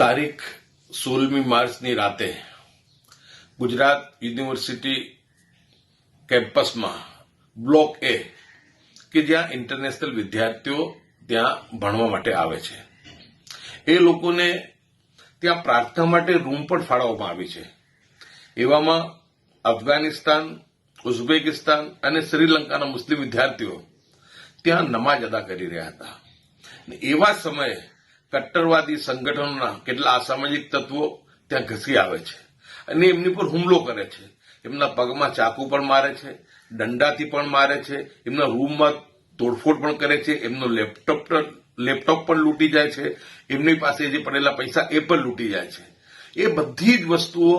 તારીખ સોળમી માર્ચની રાતે ગુજરાત યુનિવર્સિટી કેમ્પસમાં બ્લોક એ કે જ્યાં ઇન્ટરનેશનલ વિદ્યાર્થીઓ ત્યાં ભણવા માટે આવે છે. એ લોકોને ત્યાં પ્રાર્થના માટે રૂમ પણ ફાળવવામાં આવી છે. એવામાં અફઘાનિસ્તાન, ઉઝબેકિસ્તાન અને શ્રીલંકાના મુસ્લિમ વિદ્યાર્થીઓ ત્યાં નમાજ અદા કરી રહ્યા હતા. એવા સમયે કટ્ટરવાદી સંગઠનોના કેટલા અસામાજિક તત્વો ત્યાં ઘસી આવે છે. અને એમની પર હુમલો કરે છે. એમના પગમાં ચાકુ પણ મારે છે, દંડાથી પણ મારે છે, એમના રૂમમાં તોડફોડ પણ કરે છે, એમનો લેપટોપ લેપટોપ પણ લૂંટી જાય છે, એમની પાસે જે પડેલા પૈસા એ પણ લૂંટી જાય છે. એ બધી જ વસ્તુઓ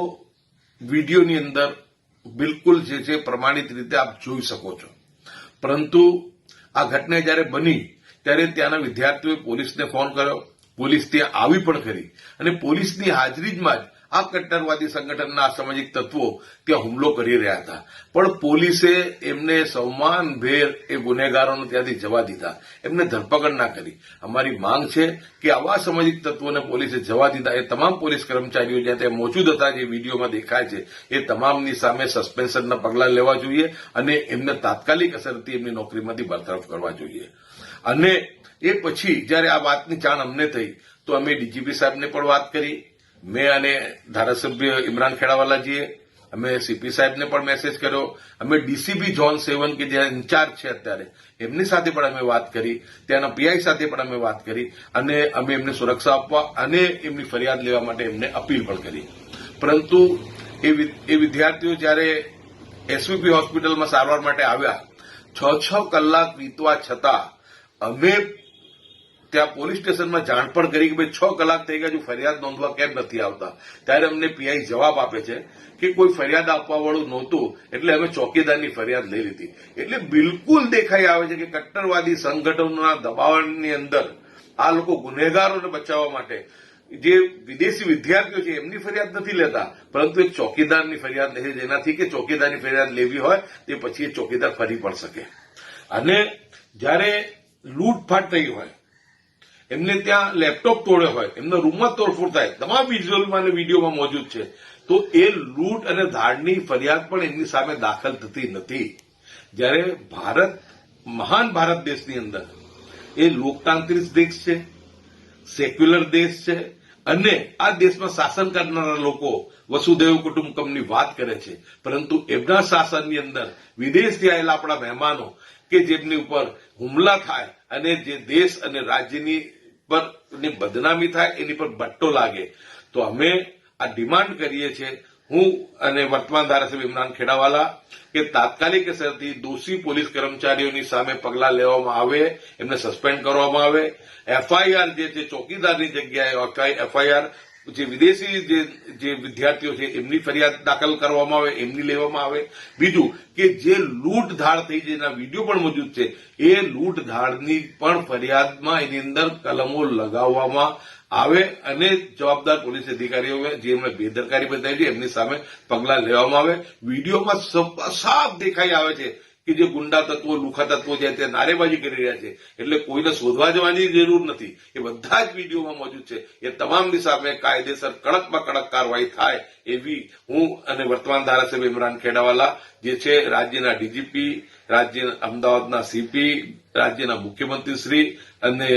વિડીયોની અંદર બિલકુલ જે છે પ્રમાણિત રીતે આપ જોઈ શકો છો. પરંતુ આ ઘટના જ્યારે બની, ત્યારે ત્યાંના વિદ્યાર્થીઓએ પોલીસને ફોન કર્યો પોલીસ ત્યાં આવી પણ ખરી. અને પોલીસની હાજરીમાં જ આ કટ્ટરવાદી સંગઠનના અસામાજિક તત્વો ત્યાં હુમલો કરી રહ્યા હતા. પણ પોલીસે એમને સૌમાનભેર એ ગુનેગારોને ત્યાંથી જવા દીધા. એમને ધરપકડ ના કરી. અમારી માંગ છે કે આવા સામાજિક તત્વોને પોલીસે જવા દીધા. એ તમામ પોલીસ કર્મચારીઓ જ્યાં ત્યાં મોજૂદ હતા, જે વિડીયોમાં દેખાય છે, એ તમામની સામે સસ્પેન્શનના પગલાં લેવા જોઈએ અને એમને તાત્કાલિક અસરથી એમની નોકરીમાંથી બરતરફ કરવા જોઈએ. અને એ પછી જ્યારે આ વાતની જાણ અમને થઈ, તો અમે ડીજીપી સાહેબને પણ વાત કરી મેં અને ધારાસભ્ય ઇમરાન ખેડાવાલાજીએ, અમે સીપી સાહેબને પણ મેસેજ કર્યો. અમે ડીસીપી જોન સેવન કે જે ઇન્ચાર્જ છે અત્યારે, એમની સાથે પણ અમે વાત કરી, ત્યાંના પીઆઈ સાથે પણ અમે વાત કરી, અને અમે એમને સુરક્ષા આપવા અને એમની ફરિયાદ લેવા માટે એમને અપીલ પણ કરી. પરંતુ એ વિદ્યાર્થીઓ જ્યારે એસવીપી હોસ્પિટલમાં સારવાર માટે આવ્યા છ છ કલાક વીતવા છતાં, અમે ત્યાં પોલીસ સ્ટેશનમાં જાણ પણ કરી કે ભાઈ છ કલાક થઈ ગયા હજુ ફરિયાદ નોંધવા કેમ નથી આવતા? ત્યારે અમને પીઆઈ જવાબ આપે છે કે કોઈ ફરિયાદ આપવા વાળું નહોતું, એટલે અમે ચોકીદારની ફરિયાદ લઈ લીધી. એટલે બિલકુલ દેખાઈ આવે છે કે કટ્ટરવાદી સંગઠનોના દબાણની અંદર આ લોકો ગુનેગારોને બચાવવા માટે જે વિદેશી વિદ્યાર્થીઓ છે, એમની ફરિયાદ નથી લેતા, પરંતુ એક ચોકીદારની ફરિયાદ લે છે, જેનાથી કે ચોકીદારની ફરિયાદ લેવી હોય, તે પછી એ ચોકીદાર ફરી પણ શકે. અને જ્યારે લૂંટફાટ થઈ હોય એમને ત્યાં લેપટોપ તોડ્યો હોય, એમના રૂમમાં તોડફોડ થાય. તમામ વિઝ્યુઅલમાં અને વિડીયોમાં મોજૂદ છે. તો એ લૂંટ અને ધાડની ફરિયાદ પણ એમની સામે દાખલ થતી નથી. જ્યારે ભારત, મહાન ભારત દેશની અંદર એ લોકતાંત્રિક દેશ છે સેક્યુલર દેશ છે, અને આ દેશમાં શાસન કરનારા લોકો વસુદેવ કુટુંબકમની વાત કરે છે. પરંતુ એમના શાસનની અંદર વિદેશથી આવેલા આપણા મહેમાનો કે જેમની ઉપર હુમલા થાય અને જે દેશ અને રાજ્યની પર બદનામી થાય, એની પર બટ્ટો લાગે. તો અમે આ ડિમાન્ડ કરીએ છીએ, હું અને વર્તમાન ધારાસભ્ય ઇમરાન ખેડાવાલા, કે તાત્કાલિક અસરથી દોષી પોલીસ કર્મચારીઓની સામે પગલાં લેવામાં આવે, એમને સસ્પેન્ડ કરવામાં આવે. એફઆઈઆર જે છે, ચોકીદારની જગ્યાએ એફઆઈઆર જે વિદેશી જે જે વિદ્યાર્થીઓ છે, એમની ફરિયાદ દાખલ કરવામાં આવે, એમની લેવામાં આવે. બીજું કે જે લૂંટ ધાડ થઈ જેના વીડિયો પણ મોજૂદ છે, એ લૂંટધાડની પણ ફરિયાદમાં એની અંદર કલમો લગાવવામાં આવે અને જવાબદાર પોલીસ અધિકારીઓ જે એમણે બેદરકારી બતાવી છે, એમની સામે પગલાં લેવામાં આવે. વિડીયોમાં સાફ દેખાઈ આવે છે. કે જે ગુંડા તત્વો, લુખા તત્વો છે તે નારેબાજી કરી રહ્યા છે, એટલે કોઈને શોધવા જવાની જરૂર નથી. એ બધા જ વિડીયોમાં મોજૂદ છે. એ તમામની સામે કાયદેસર કડકમાં કડક કાર્યવાહી થાય એવી હું અને વર્તમાન ધારાસભ્ય ઇમરાન ખેડાવાલા, જે છે રાજ્યના ડીજીપી રાજ્ય અમદાવાદના સીપી, રાજ્યના મુખ્યમંત્રી શ્રી અને